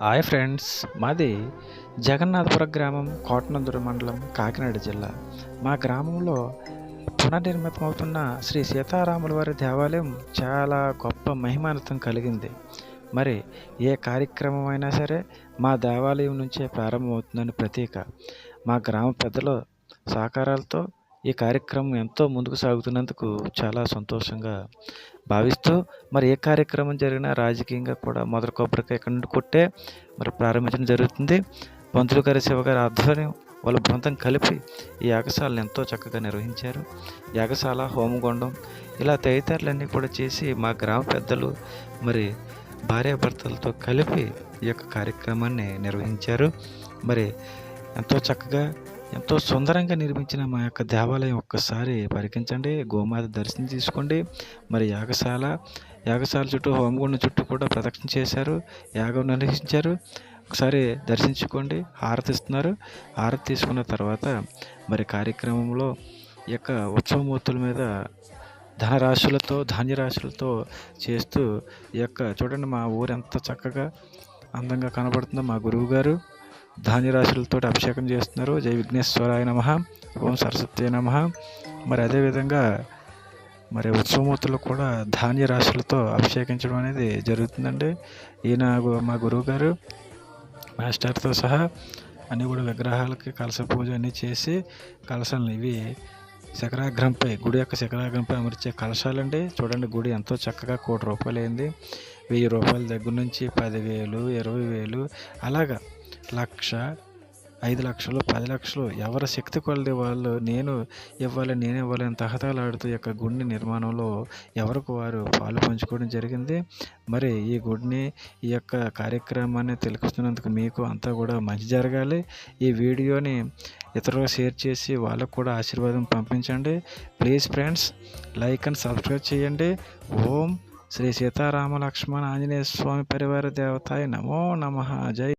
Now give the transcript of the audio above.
Hi friends మాది జగన్నాథపురం గ్రామం కోటనందూరు మండలం కాకినాడ జిల్లా. మా గ్రామంలో పునర్నిర్మితమవుతున్న శ్రీ సీతారాముల వారి దేవాలయం చాలా గొప్ప మహిమానత్వం కలిగింది. మరి ఏ కార్యక్రమం అయినా సరే మా దేవాలయం నుంచే ప్రారంభమవుతుందని ప్రతీక. మా గ్రామ పెద్దల సహకారాలతో ఈ కార్యక్రమం ఎంతో ముందుకు సాగుతున్నందుకు చాలా సంతోషంగా భావిస్తూ మరి ఏ కార్యక్రమం జరిగినా రాజకీయంగా కూడా మొదటి కొబ్బరికాయ ఇక్కడ నుండి కొట్టే మరి ప్రారంభించడం జరుగుతుంది. పంతులు గారి శివగారి ఆధ్వర్యం వాళ్ళ బృందం కలిపి ఈ యాగశాలను ఎంతో చక్కగా నిర్వహించారు. యాగశాల హోమగుండం ఇలా తదితరులన్నీ కూడా చేసి మా గ్రామ పెద్దలు మరి భార్యాభర్తలతో కలిపి ఈ యొక్క కార్యక్రమాన్ని నిర్వహించారు. మరి ఎంతో చక్కగా ఎంతో సుందరంగా నిర్మించిన మా యొక్క దేవాలయం ఒక్కసారి పరికించండి. గోమాత దర్శనం తీసుకోండి. మరి యాగశాల యాగశాల చుట్టూ హోమగుండం చుట్టూ కూడా ప్రదక్షిణ చేశారు. యాగం నిర్వహించారు. ఒకసారి దర్శించుకోండి. హారతి ఇస్తున్నారు. హారతి తీసుకున్న తర్వాత మరి కార్యక్రమంలో ఈ యొక్క ఉత్సవమూర్తుల మీద ధనరాశులతో ధాన్యరాశులతో చేస్తూ ఈ యొక్క చూడండి మా ఊరు ఎంత చక్కగా అందంగా కనబడుతుందో మా గురువు గారు ధాన్యరాశులతో అభిషేకం చేస్తున్నారు. జై విఘ్నేశ్వరాయ నమ. ఓం సరస్వతి నమ. మరి అదేవిధంగా మరి ఉత్సవమూర్తులు కూడా ధాన్య రాశులతో అభిషేకించడం అనేది జరుగుతుందండి. ఈయన గు- మా గురువు గారు మాస్టర్తో సహా అన్ని కూడా విగ్రహాలకి కలస పూజ అన్నీ చేసి కలశాలను ఇవి శిఖరాగ్రంపై గుడి యొక్క శిఖరాగ్రంపై అమర్చే కలశాలండి. చూడండి గుడి ఎంతో చక్కగా కోటి రూపాయలు అయింది వెయ్యి రూపాయల దగ్గర నుంచి పదివేలు ఇరవై వేలు అలాగా లక్ష ఐదు లక్షలు పది లక్షలు ఎవరి శక్తి కొలది వాళ్ళు నేను ఇవ్వాలి నేను ఇవ్వాలి అని తహతలాడుతూ యొక్క గుడిని నిర్మాణంలో ఎవరికి వారు పాలు పంచుకోవడం జరిగింది. మరి ఈ గుడిని ఈ యొక్క కార్యక్రమాన్ని తెలుపుతున్నందుకు మీకు అంతా కూడా మంచి జరగాలి. ఈ వీడియోని ఇతరులకు షేర్ చేసి వాళ్ళకు కూడా ఆశీర్వాదం పంపించండి. Please friends like and subscribe చేయండి. ఓం శ్రీ సీతారామ లక్ష్మణ ఆంజనేయ స్వామి పరివార దేవతాయ నమో నమ. జై